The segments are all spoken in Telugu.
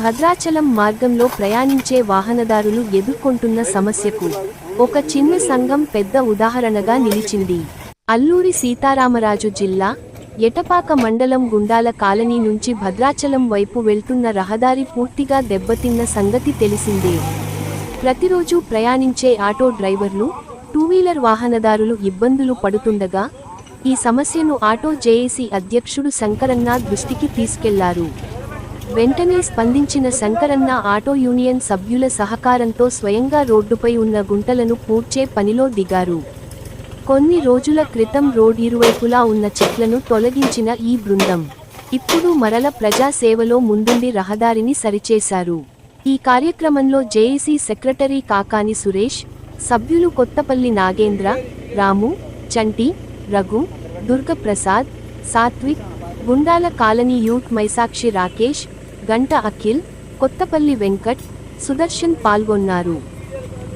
భద్రాచలం మార్గంలో ప్రయాణించే వాహనదారులు ఎదుర్కొంటున్న సమస్యకు ఒక చిన్న సంఘం పెద్ద ఉదాహరణగా నిలిచింది. అల్లూరి సీతారామరాజు జిల్లా ఎటపాక మండలం గుండాల కాలనీ నుంచి భద్రాచలం వైపు వెళ్తున్న రహదారి పూర్తిగా దెబ్బతిన్న సంగతి తెలిసిందే. ప్రతిరోజు ప్రయాణించే ఆటో డ్రైవర్లు టూ వీలర్ వాహనదారులు ఇబ్బందులు పడుతుండగా ఈ సమస్యను ఆటో జేఏసీ అధ్యక్షుడు శంకరన్న దృష్టికి తీసుకెళ్ళారు. వెంటనే స్పందించిన శంకరన్న ఆటో యూనియన్ సభ్యుల సహకారంతో స్వయంగా రోడ్డుపై ఉన్న గుంటలను పూడ్చే పనిలో దిగారు. కొన్ని రోజుల క్రితం రోడ్ ఇరువైపులా ఉన్న చెట్లను తొలగించిన ఈ బృందం ఇప్పుడు మరల ప్రజాసేవలో ముందుండి రహదారిని సరిచేశారు. ఈ కార్యక్రమంలో జేఏసీ సెక్రటరీ కాకాని సురేష్ సభ్యులు కొత్తపల్లి నాగేంద్ర రాము చంటి రఘు దుర్గప్రసాద్ సాత్విక్ గుండాల కాలనీ యూత్ మైసాక్షి రాకేష్ గంట అఖిల్ కొత్తపల్లి వెంకట్ సుదర్శన్ పాల్గొన్నారు.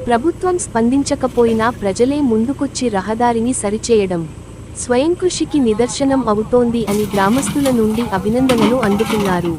ప్రభుత్వం స్పందించకపోయినా ప్రజలే ముందుకొచ్చి రహదారిని సరిచేయడం స్వయంకృషికి నిదర్శనం అవుతోంది అని గ్రామస్తుల నుండి అభినందనలు అందుకున్నారు.